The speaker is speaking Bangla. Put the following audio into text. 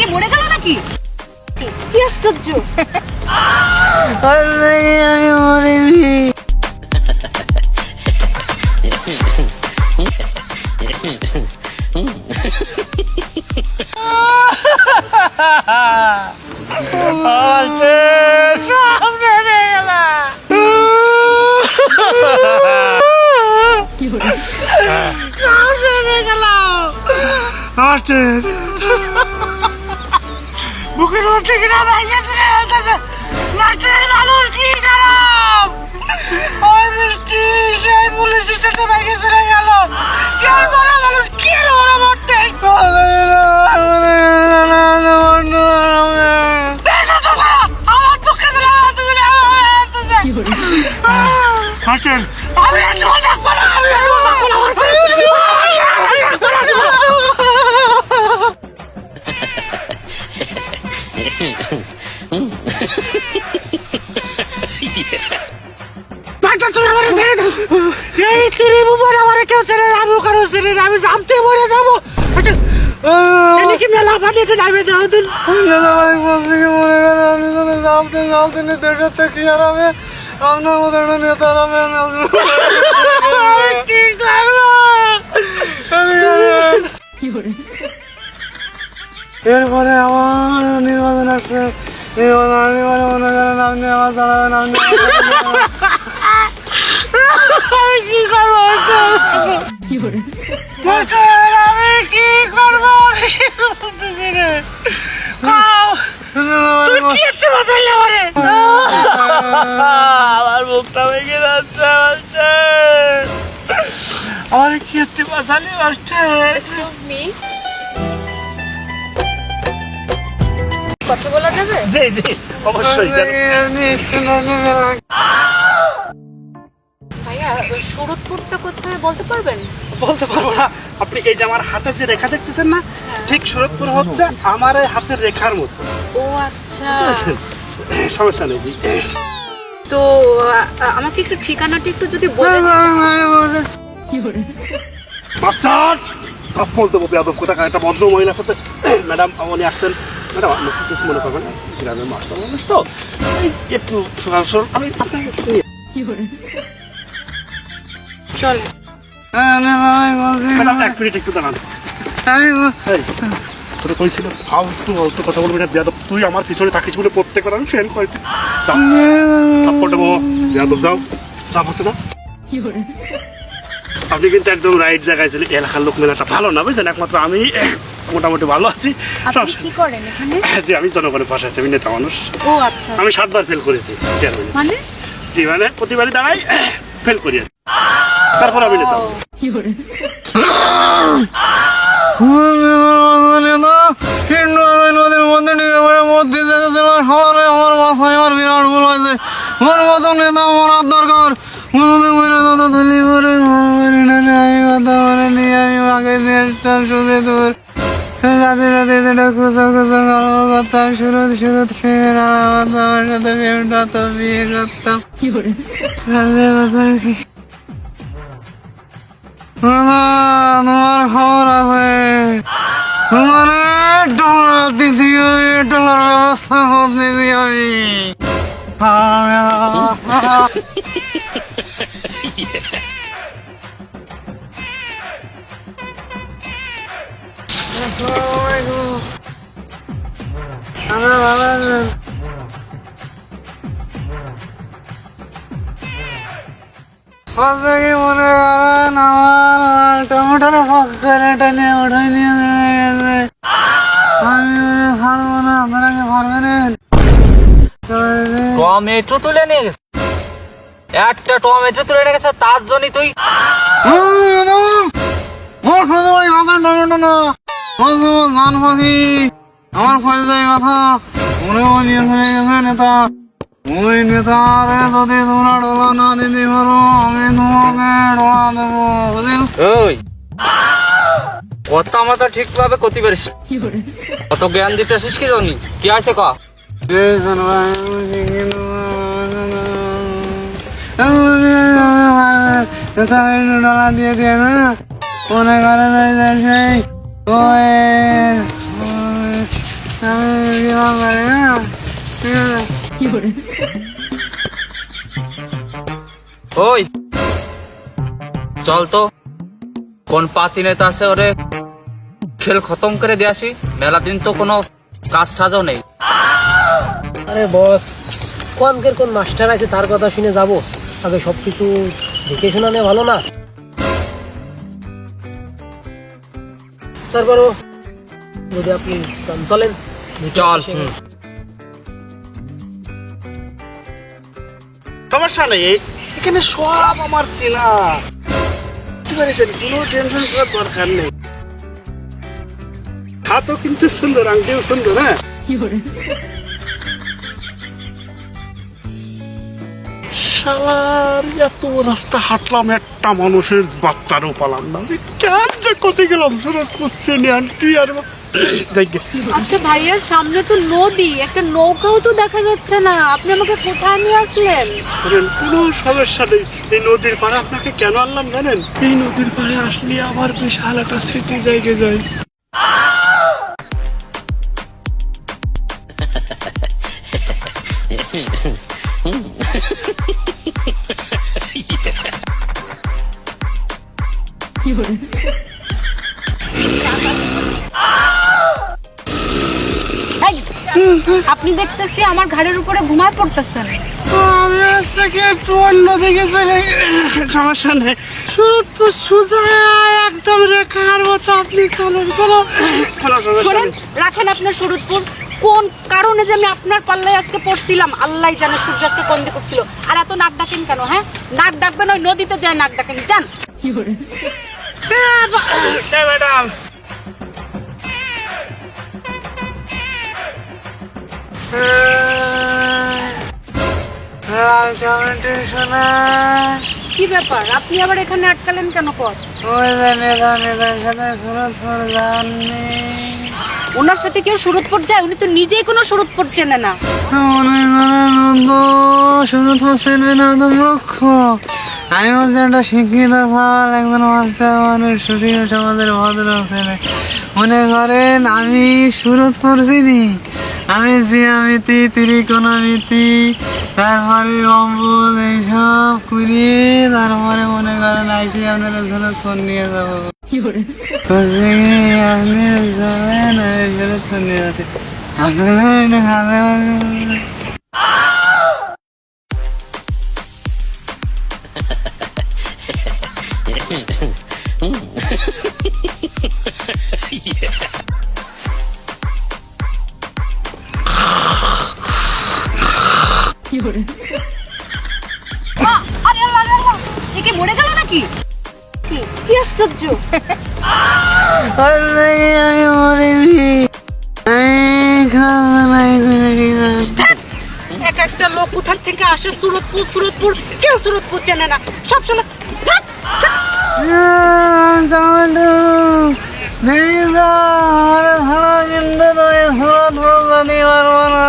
কি মরে গেল নাকি কি আশ্চর্য আমি মরিনি কিনা ভাইসা চলে যাচ্ছে মাস্টারের মানুষ কি খারাপ ওই মিষ্টি সেই পুলিশ স্টেশনে চলে গেল। কি বড় মানুষ কি বড় মরতে আমার দুঃখে দিলে আমি আর মাস্টার তুমি আমার ছেড়ে দাও। এই তিরি বুবর আমার কেউ ছেড়ে আমি কারও ছেড়ে আমি জামতে মরে যাব। এনে কি মেলা পানি একটু নামে দাও দিন কি করব? এরপরে আমার নির্বাচন আসবে নির্বাচন নির্বাচন মনে করেন আপনি আমার দাঁড়াবেন আপনি কি করব? আমি কি করব? বুঝতেছি না আমারে? মুখটা ভেঙে যাচ্ছে আমার কি একটা বাঁচালি মাস্টার কথা বলা যাবে? জি জি অবশ্যই ভাইয়া ওই সুরতপুরটা কোথায় বলতে পারবেন? বলতে পারব না। আপনি এই যে আমার হাতের যে রেখা দেখতেছেন না ঠিক সুরতপুর হচ্ছে আমার এই হাতের রেখার মতো। ও আচ্ছা। সমস্যা নেই জি। তো আমাকে একটু ঠিকানাটা একটু যদি বলে মাস্টার সব বলতে বলতে আদব কোথা একটা ভদ্র মহিলার সাথে ম্যাডাম উনি আসছেন। ম্যাডাম আপনি কিছু মনে করবেন না। গ্রামের মাস্টার মানুষ তো। এই একটু সরাসরি আমি আপনাকে একটু নিয়ে- চল ম্যাডাম এক মিনিট একটু দাঁড়ান। তোরা কইছিল ফালতু ফালতু কথা বলবি না বেয়াদব। তুই আমার পিছনে থাকিস বলে প্রত্যেকবার আমি ফেল করে যাও থাপ্পড়টা বো বেয়াদব যাও। হতে না আপনি কিন্তু একদম রাইট জায়গায় ছিলেন। এলাকার লোক মেলাটা ভালো না বুঝলেন? একমাত্র আমি মোটামুটি ভালো আছি। আপনি কি করেন এখানে? যে আমি জনগণের পাশে আছি আমি নেতা মানুষ। ও আচ্ছা। আমি সাতবার ফেল করেছি চেয়ারম্যান মানে? জি মানে প্রতিবারই দাঁড়াই ফেল করি তারপর আমি নেতা। ওর মরার দরকার মনে আমি নিয়ে আমি আগে দেশটা শুধু তোর রাতে রাতে যেটা খুঁজো খুঁজো গল্প করতাম সাথে প্রেমটা তো বিয়ে করতাম তোমার খবর আছে তোমার ডলার দিদি আমি ডলার ব্যবস্থা করতে দিদি আমি আছেন মনে করেন আমার টমেটোটা ফাঁক করে টেনে উঠাই নিয়ে গেছে আমি মনে পারব না আপনারা কি পারবেন টমেটো তুলে নিয়ে গেছে একটা টমেটো তুলে নিয়ে গেছে তার জন্য তুই আমার ফলে কথা মনে নিয়ে চলে গেছে নেতা। ওই নেতারে যদি তোমরা ডোলা না দিতে পারো আমি তোমাকে ডোলা দেবো বুঝলি? ওই। কথা ঠিকভাবে করতে পারিস কত জ্ঞান দিতে আসিস কি জানি কি আছে ক? ডলা দিয়ে দিয়ে না মনে করেন সেই ওই, চল তো। কোন পাতি নেতা আছে ওরে? খেল খতম করে দিয়ে আসি। মেলা দিন তো কোনো কাজ টাজও নেই। আরে বস কোনকের কোন মাস্টার আছে তার কথা শুনে যাব। আগে সবকিছু দেখে শোনা ভালো না? তারপরও যদি আপনি চলেন চল। সমস্যা নেই এখানে সব আমার চেনা। কোনো টেনশন করার দরকার নেই। হাতও কিন্তু সুন্দর আংটিও সুন্দর হ্যাঁ? শালার এত রাস্তা হাঁটলাম একটা মানুষের বাচ্চারও পালাম না। আমি কেন যে কোথায় গেলাম? সুরজ করছে নি আন্টি আর আচ্ছা ভাইয়া সামনে তো নদী একটা নৌকাও তো দেখা যাচ্ছে না। আপনি আমাকে কোথায় নিয়ে আসলেন? শোনেন কোনো সমস্যা নেই। এই নদীর পাড়ে আপনাকে কেন আনলাম জানেন? এই নদীর পাড়ে আসলে আমার বিশাল একটা স্মৃতি জায়গা যায়। এই, আপনি দেখতেছি আমার ঘাড়ের উপরে ঘুমায় পড়তেছেন। আমি হচ্ছে কি একটু অন্যদিকে চলে সমস্যা নেই। সুরতপুর সুজা একদম রেখার মতো আপনি চলেন কোনো কোনো শোনেন রাখেন আপনার সুরতপুর। কোন কারণে যে আমি আপনার পাল্লায় আজকে পড়ছিলাম? আল্লাহ জানে সূর্যাস্ত কোন দিকে করছিল আর এত নাক ডাকেন কেন হ্যাঁ? নাক ডাকবেন ওই নদীতে যায় নাক ডাকেন। যান। এ ম্যাডাম শোনা কি ব্যাপার? আপনি আবার এখানে আটকালেন কেন? পথ ওই জানে জানে সাথে সুরতপুর যাননি ওনার সাথে কেউ সুরতপুর যায়, উনি তো নিজেই কোনো সুরতপুর চেনে না। সুরতপুর চেনবে না তো মূর্খ আমি হচ্ছে একটা শিক্ষিত সওয়াল একজন মাস্টার মানুষ সুশীল সমাজের ভদ্র ছেলে মনে করেন আমি সুরতপুর চিনি। আমি জিয়ামিতি ত্রিকোণমিতি তারপরে অম্বুল এইসব করি তারপরে মনে করেন আইসি আপনারা ফোন নিয়ে যাব। আপনি যাবেন আমি নিয়ে যাচ্ছি আপনারা আমি একটা লোক কোথা থেকে আসে? সুরতপুর সুরতপুর। কেউ সুরতপুর চেনে না। সব সময় সুরত বলতে পারব না।